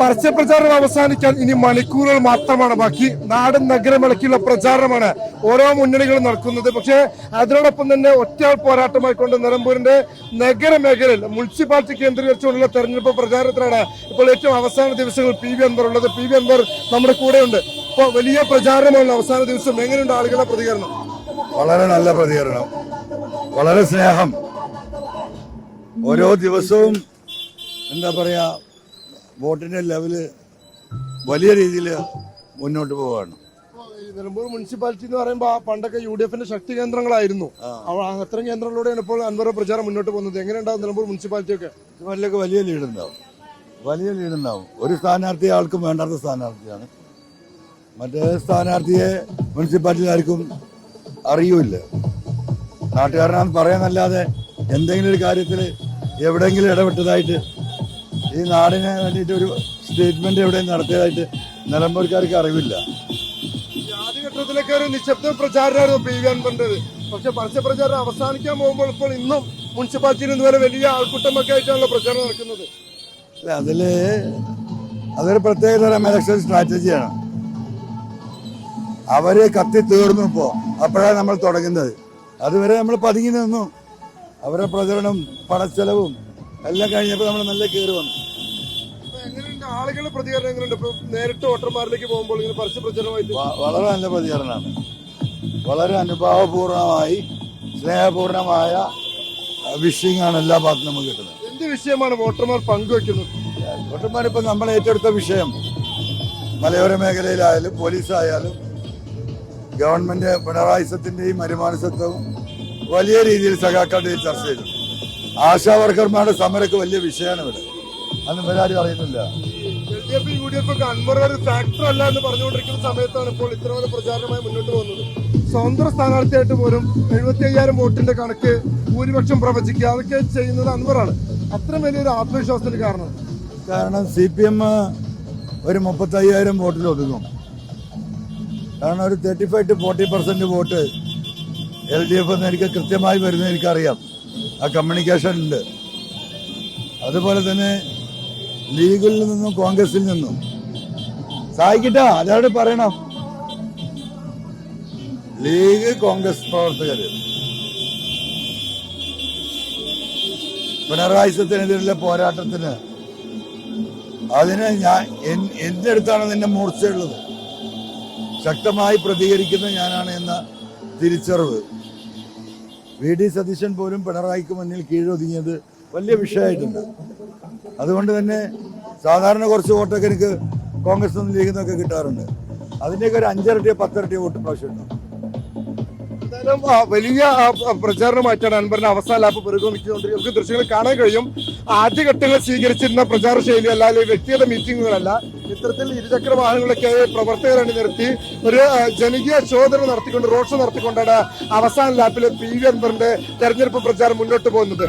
പരസ്യപ്രചാരണം അവസാനിക്കാൻ ഇനി മണിക്കൂറുകൾ മാത്രമാണ്. ബാക്കി നാടൻ നഗരമിളക്കിയുള്ള പ്രചാരണമാണ്. ഓരോ മുന്നണികളും നടക്കുന്നത്. പക്ഷേ അതിനോടൊപ്പം തന്നെ ഒറ്റയാൾ പോരാട്ടമായിക്കൊണ്ട് നിലമ്പൂരിന്റെ നഗരമേഖലയിൽ മുനിസിപ്പാലിറ്റി കേന്ദ്രീകരിച്ചുകൊണ്ടുള്ള തെരഞ്ഞെടുപ്പ് പ്രചാരണത്തിലാണ് ഇപ്പോൾ ഏറ്റവും അവസാന ദിവസങ്ങൾ പി വി അൻവർ ഉള്ളത്. പി വി അൻവർ നമ്മുടെ കൂടെയുണ്ട്. ഇപ്പോൾ വലിയ പ്രചാരണമാണ് അവസാന ദിവസം. എങ്ങനെയുണ്ട് ആളുകളുടെ പ്രതികരണം? വളരെ നല്ല പ്രതികരണം. വളരെ സ്നേഹം. ഓരോ ദിവസവും എന്താ പറയാ വോട്ടിന്റെ ലെവൽ വലിയ രീതിയിൽ മുന്നോട്ട് പോവാണ് നിലമ്പൂർ മുനിസിപ്പാലിറ്റി എന്ന് പറയുമ്പോൾ പണ്ടൊക്കെ യു ഡി എഫിന്റെ ശക്തി കേന്ദ്രങ്ങളായിരുന്നു അത്തരം കേന്ദ്രങ്ങളിലൂടെയാണ് ഇപ്പോൾ അൻവറ പ്രചാരം മുന്നോട്ട് പോകുന്നത്. എങ്ങനെയുണ്ടാവും നിലമ്പൂർ മുനിസിപ്പാലിറ്റി ഒക്കെ വലിയ ലീഡ് ഉണ്ടാവും. വലിയ ലീഡ് ഉണ്ടാവും. ഒരു സ്ഥാനാർത്ഥി ആൾക്കും വേണ്ടാത്ത സ്ഥാനാർത്ഥിയാണ്. മറ്റേ സ്ഥാനാർത്ഥിയെ മുനിസിപ്പാലിറ്റി ആർക്കും അറിയൂല നാട്ടുകാരനാന്ന് പറയാനല്ലാതെ എന്തെങ്കിലും ഒരു കാര്യത്തിൽ എവിടെയെങ്കിലും ഇടപെട്ടതായിട്ട് ഈ നാടിന് വേണ്ടിയിട്ട് ഒരു സ്റ്റേറ്റ്മെന്റ് എവിടെയും നടത്തിയതായിട്ട് നിലമ്പൂർക്കാർക്ക് അറിവില്ല. ആദ്യഘട്ടത്തിലൊക്കെ ഒരു നിശബ്ദ പ്രചാരമായിരുന്നു പി വി അൻപണ്ടത് പക്ഷെ പരസ്യ പ്രചാരണം അവസാനിക്കാൻ പോകുമ്പോൾ ഇപ്പോൾ ഇന്നും മുനിസിപ്പാലിറ്റിയിൽ വരെ വലിയ ആൾക്കൂട്ടമൊക്കെ ആയിട്ടാണല്ലോ പ്രചാരണം നടക്കുന്നത്. അല്ല അതിൽ അതൊരു പ്രത്യേക തരം ഇലക്ഷൻ സ്ട്രാറ്റജിയാണ് അവരെ കത്തി തീർന്നു ഇപ്പോ. അപ്പോഴാണ് നമ്മൾ തുടങ്ങുന്നത്. അതുവരെ നമ്മൾ പതുങ്ങി നിന്നു. അവരുടെ പ്രചരണം പണച്ചെലവും എല്ലാം കഴിഞ്ഞപ്പോൾ നമ്മൾ നല്ല കയറി വന്നു. ആളുകളുടെ പ്രതികരണം എങ്ങനെയുണ്ട്? ഇപ്പൊ നേരിട്ട് വോട്ടർമാരിലേക്ക് പോകുമ്പോൾ ഇങ്ങനെ പരസ്യ പ്രചരണമായിട്ട് വളരെ നല്ല പ്രതികരണമാണ്. വളരെ അനുഭാവപൂർണമായി സ്നേഹപൂർണമായ വിഷിംഗ് ആണ് എല്ലാ ഭാഗത്തും നമുക്ക് കിട്ടുന്നത്. എന്ത് വിഷയമാണ് വോട്ടർമാർ പങ്കുവെക്കുന്നത്? വോട്ടർമാർ ഇപ്പൊ നമ്മൾ ഏറ്റെടുത്ത വിഷയം മലയോര മേഖലയിലായാലും പോലീസായാലും ഗവൺമെന്റ് പിണറായി സത്തിന്റെയും വരുമാന സത്വവും വലിയ രീതിയിൽ സഖാക്കളുടെ ചർച്ച ചെയ്തു. ആശാ വർക്കർമാരുടെ സമരമൊക്കെ വലിയ വിഷയമാണ് ഇവിടെ. അന്ന് ഇവരാരും അറിയുന്നില്ല. L D F U D F ഒക്കെ അൻവർ ഒരു ഫാക്ടർ അല്ല എന്ന് പറഞ്ഞുകൊണ്ടിരിക്കുന്ന സമയത്താണ് ഇപ്പോൾ ഇത്ര വലിയ പ്രചാരണമായി മുന്നോട്ട് പോകുന്നത്. സ്വതന്ത്ര സ്ഥാനാർത്ഥിയായിട്ട് പോലും എഴുപത്തി അയ്യായിരം വോട്ടിന്റെ കണക്ക് ഭൂരിപക്ഷം പ്രവചിക്കുക അതൊക്കെ ചെയ്യുന്നത് അൻവറാണ്. അത്രയും വലിയൊരു ആത്മവിശ്വാസത്തിന് കാരണം. കാരണം സി പി എം ഒരു മുപ്പത്തയ്യായിരം വോട്ടിൽ ഒതുങ്ങും. കാരണം ഒരു thirty five to forty percent vote L D F എന്ന് എനിക്ക് കൃത്യമായി വരുന്നത് എനിക്കറിയാം. ആ കമ്മ്യൂണിക്കേഷൻ അതുപോലെ തന്നെ ലീഗിൽ നിന്നും കോൺഗ്രസിൽ നിന്നും. സഹായിക്കട്ടാ അതോട് പറയണം? ലീഗ് കോൺഗ്രസ് പ്രവർത്തകര്. പിണറായി സത്തിനെതിരെയുള്ള പോരാട്ടത്തിന് അതിന് ഞാൻ എന്റെ അടുത്താണ് നിന്റെ മൂർച്ചയുള്ളത്. ശക്തമായി പ്രതികരിക്കുന്ന ഞാനാണ് എന്ന തിരിച്ചറിവ്. വി ഡി സതീശൻ പോലും പിണറായിക്ക് മുന്നിൽ കീഴൊതുങ്ങിയത് വലിയ വിഷയമായിട്ടുണ്ട്. അതുകൊണ്ട് തന്നെ സാധാരണ കുറച്ച് വോട്ടൊക്കെ എനിക്ക് കോൺഗ്രസ് നിന്ന് ലീഗിൽ നിന്നൊക്കെ കിട്ടാറുണ്ട്. അതിന്റെയൊക്കെ ഒരു അഞ്ചരട്ടിയോ പത്തരട്ടിയോ വോട്ട് പ്രാവശ്യം ഉണ്ടാവും എന്തായാലും ആ, വലിയ പ്രചാരണമായിട്ടാണ് അൻവറിന്റെ അവസാന ലാപ്പ് പുരോഗമിച്ചുകൊണ്ടിരിക്കുന്നത്. നമുക്ക് ദൃശ്യങ്ങൾ കാണാൻ കഴിയും. ആദ്യഘട്ടങ്ങൾ സ്വീകരിച്ചിരുന്ന പ്രചാര ശൈലി അല്ല അല്ലെങ്കിൽ വ്യക്തിഗത മീറ്റിംഗുകളല്ല ഇത്തരത്തിൽ ഇരുചക്ര വാഹനങ്ങളൊക്കെ പ്രവർത്തകർ നിർത്തി. ഒരു ജനകീയ ചോദന നടത്തിക്കൊണ്ട് റോഡ് ഷോ നടത്തിക്കൊണ്ടാണ് അവസാന ലാപ്പിൽ പി വി അൻവറിന്റെ തെരഞ്ഞെടുപ്പ് പ്രചാരം മുന്നോട്ട് പോകുന്നത്.